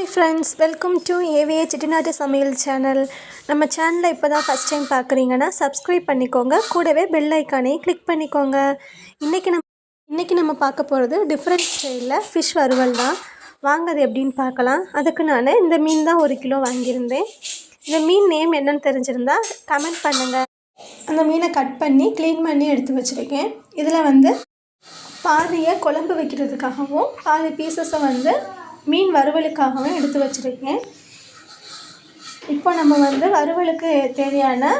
Hi friends welcome to AVA செட்டிநாட்டு சமையல் channel நம்ம சேனலை இப்போ தான் ஃபஸ்ட் டைம் பார்க்குறீங்கன்னா சப்ஸ்கிரைப் பண்ணிக்கோங்க. கூடவே பெல் ஐக்கானையும் கிளிக் பண்ணிக்கோங்க. இன்றைக்கி நம்ம இன்றைக்கி நம்ம பார்க்க போகிறது டிஃப்ரெண்ட் ஸ்டைலில் ஃபிஷ் வறுவல் தான். வாங்க அது எப்படின்னு பார்க்கலாம். அதுக்கு நான் இந்த மீன் தான் ஒரு கிலோ வாங்கியிருந்தேன். இந்த மீன் நேம் என்னன்னு தெரிஞ்சிருந்தா கமெண்ட் பண்ணுங்கள் அந்த மீனை கட் பண்ணி க்ளீன் பண்ணி எடுத்து வச்சுருக்கேன். இதில் வந்து பாதியை குழம்பு வைக்கிறதுக்காகவும் பாதி பீசஸை வந்து மீன் வறுவலுக்காகவும் எடுத்து வச்சுருக்கேன். இப்போ நம்ம வந்து வறுவலுக்கு தேவையான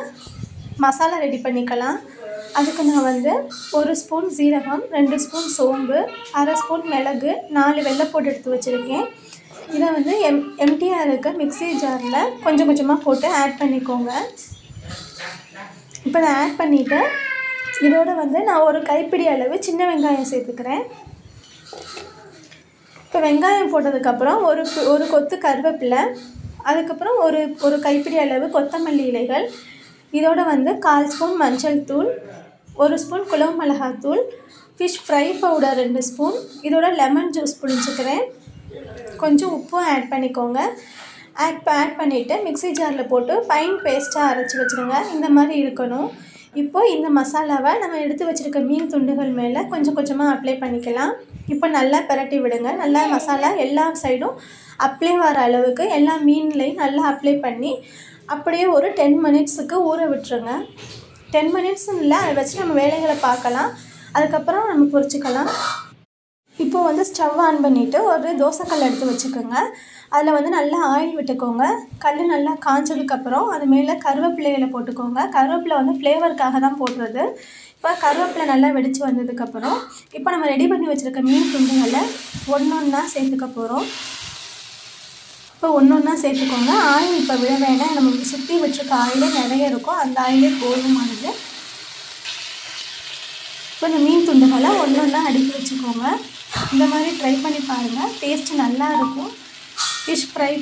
மசாலா ரெடி பண்ணிக்கலாம். அதுக்கு நான் வந்து ஒரு ஸ்பூன் சீரகம் ரெண்டு ஸ்பூன் சோம்பு அரை ஸ்பூன் மிளகு நாலு வெள்ளைப்பூடு எடுத்து வச்சுருக்கேன். இதை வந்து எம் எம்டிஆர் இருக்க மிக்சி ஜாரில் கொஞ்சம் கொஞ்சமாக போட்டு ஆட் பண்ணிக்கோங்க. இப்போ நான் ஆட் பண்ணிவிட்டு இதோடு வந்து நான் ஒரு கைப்பிடி அளவு சின்ன வெங்காயம் சேர்த்துக்கிறேன். இப்போ வெங்காயம் போட்டதுக்கப்புறம் ஒரு ஒரு கொத்து கருவேப்பிலை அதுக்கப்புறம் ஒரு ஒரு கைப்பிடி அளவு கொத்தமல்லி இலைகள் இதோட வந்து கால் ஸ்பூன் மஞ்சள் தூள் ஒரு ஸ்பூன் குழம்பு மிளகாத்தூள் ஃபிஷ் ஃப்ரை பவுடர் ரெண்டு ஸ்பூன் இதோட லெமன் ஜூஸ் புளிஞ்சுக்கிறேன். கொஞ்சம் உப்பும் ஆட் பண்ணிக்கோங்க. ஆட் ஆட் பண்ணிவிட்டு மிக்ஸி ஜாரில் போட்டு ஃபைன் பேஸ்ட்டாக அரைச்சி வச்சுருங்க. இந்த மாதிரி இருக்கணும். இப்போ இந்த மசாலாவை நம்ம எடுத்து வச்சுருக்க மீன் துண்டுகள் மேலே கொஞ்சம் கொஞ்சமாக அப்ளை பண்ணிக்கலாம். இப்போ நல்லா பிரட்டி விடுங்க. நல்லா மசாலா எல்லா சைடும் அப்ளை வர அளவுக்கு எல்லா மீன்லேயும் நல்லா அப்ளை பண்ணி அப்படியே ஒரு டென் மினிட்ஸுக்கு ஊற விட்டுருங்க. டென் மினிட்ஸ்ன்னு இல்லை அதை வச்சு நம்ம வேலைகளை பார்க்கலாம். அதுக்கப்புறம் நம்ம பொறிச்சிக்கலாம் இப்போ வந்து ஸ்டவ் ஆன் பண்ணிவிட்டு ஒரு தோசைக்கல் எடுத்து வச்சுக்கோங்க. அதில் வந்து நல்லா ஆயில் விட்டுக்கோங்க. கல் நல்லா காஞ்சதுக்கப்புறம் அது மேலே கருவேப்பிலைகளை போட்டுக்கோங்க. கருவேப்பிலை வந்து ஃப்ளேவருக்காக தான் போடுறது. இப்போ கருவேப்பிலை நல்லா வெடித்து வந்ததுக்கப்புறம் இப்போ நம்ம ரெடி பண்ணி வச்சுருக்க மீன் துண்டுகளை ஒன்று ஒன்றா சேர்த்துக்க போகிறோம் இப்போ ஒன்று ஒன்றா சேர்த்துக்கோங்க. ஆயில் இப்போ விட வேணாம் நம்ம சுற்றி வச்சுருக்க ஆயிலே நிறைய இருக்கும். அந்த ஆயிலே போதுமானது. கொஞ்சம் மீன் துண்டுகளை ஒன்று ஒன்றா அடுக்கி வச்சுக்கோங்க. இந்த மாதிரி ட்ரை பண்ணி பாருங்கள் டேஸ்ட்டு நல்லாயிருக்கும் ஃபிஷ் ஃப்ரை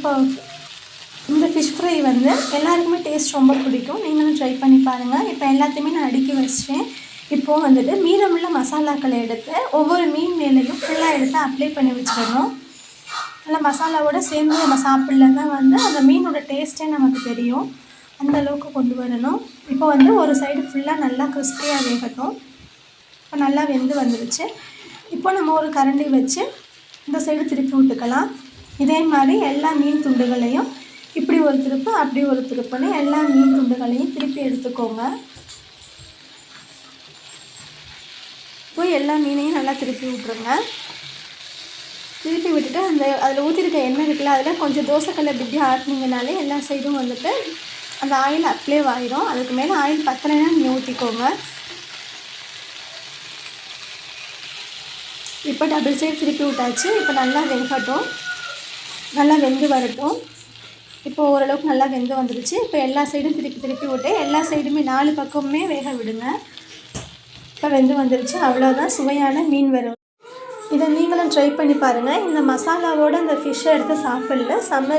இந்த ஃபிஷ் ஃப்ரை வந்து எல்லாருக்குமே டேஸ்ட் ரொம்ப பிடிக்கும். நீங்களும் ட்ரை பண்ணி பாருங்கள் இப்போ எல்லாத்தையுமே நான் அடுக்கி வச்சிட்டேன். இப்போது வந்துட்டு மீதமுள்ள மசாலாக்களை எடுத்து ஒவ்வொரு மீன் மேலேயும் ஃபுல்லாக எடுத்து அப்ளை பண்ணி வச்சிடணும். நல்லா மசாலாவோட சேர்ந்து நம்ம சாப்பிட்லன்னா வந்து அந்த மீனோட டேஸ்ட்டே நமக்கு தெரியும். அந்த அளவுக்கு கொண்டு வரணும். இப்போ வந்து ஒரு சைடு ஃபுல்லாக நல்லா கிறிஸ்பியாக வேகட்டும். நல்லா வெந்து வந்துடுச்சு இப்போ நம்ம ஒரு கரண்டி வச்சு இந்த சைடு திருப்பி விட்டுக்கலாம். இதே மாதிரி எல்லா மீன் துண்டுகளையும் இப்படி ஒரு திருப்பு அப்படி ஒரு திருப்புன்னு எல்லா மீன் துண்டுகளையும் திருப்பி எடுத்துக்கோங்க. இப்போ எல்லா மீனையும் நல்லா திருப்பி விட்ருங்க திருப்பி விட்டுட்டு அந்த அதில் ஊற்றிருக்க எண்ணெய் இருக்குல்ல அதில் கொஞ்சம் தோசைக்கல்லை இப்படி ஆட்டினீங்கனாலே எல்லா சைடும் வந்துட்டு அந்த ஆயில் அப்ளை ஆயிரும். அதுக்கு மேலே ஆயில் பத்தலைன்னா நீங்கள் ஊற்றிக்கோங்க இப்போ டபுள் சைடு திருப்பி விட்டாச்சு. இப்போ நல்லா வெங்கட்டும். நல்லா வெந்து வரட்டும். இப்போ ஓரளவுக்கு நல்லா வெந்து வந்துடுச்சு இப்போ எல்லா சைடும் திருப்பி திருப்பி விட்டு எல்லா சைடுமே நாலு பக்கமுமே வேக விடுங்க. இப்போ வெந்து வந்துடுச்சு அவ்வளோதான் சுவையான மீன் வரும் இதை நீங்களும் ட்ரை பண்ணி பாருங்கள் இந்த மசாலாவோட அந்த ஃபிஷ்ஷை எடுத்து சாப்பிடல. செம்ம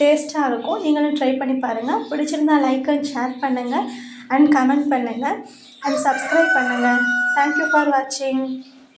டேஸ்ட்டாக இருக்கும். நீங்களும் ட்ரை பண்ணி பாருங்கள் பிடிச்சிருந்தா லைக் அண்ட் ஷேர் பண்ணுங்கள் அண்ட் கமெண்ட் பண்ணுங்கள் அண்ட் சப்ஸ்கிரைப் பண்ணுங்கள் தேங்க்யூ ஃபார் வாட்சிங்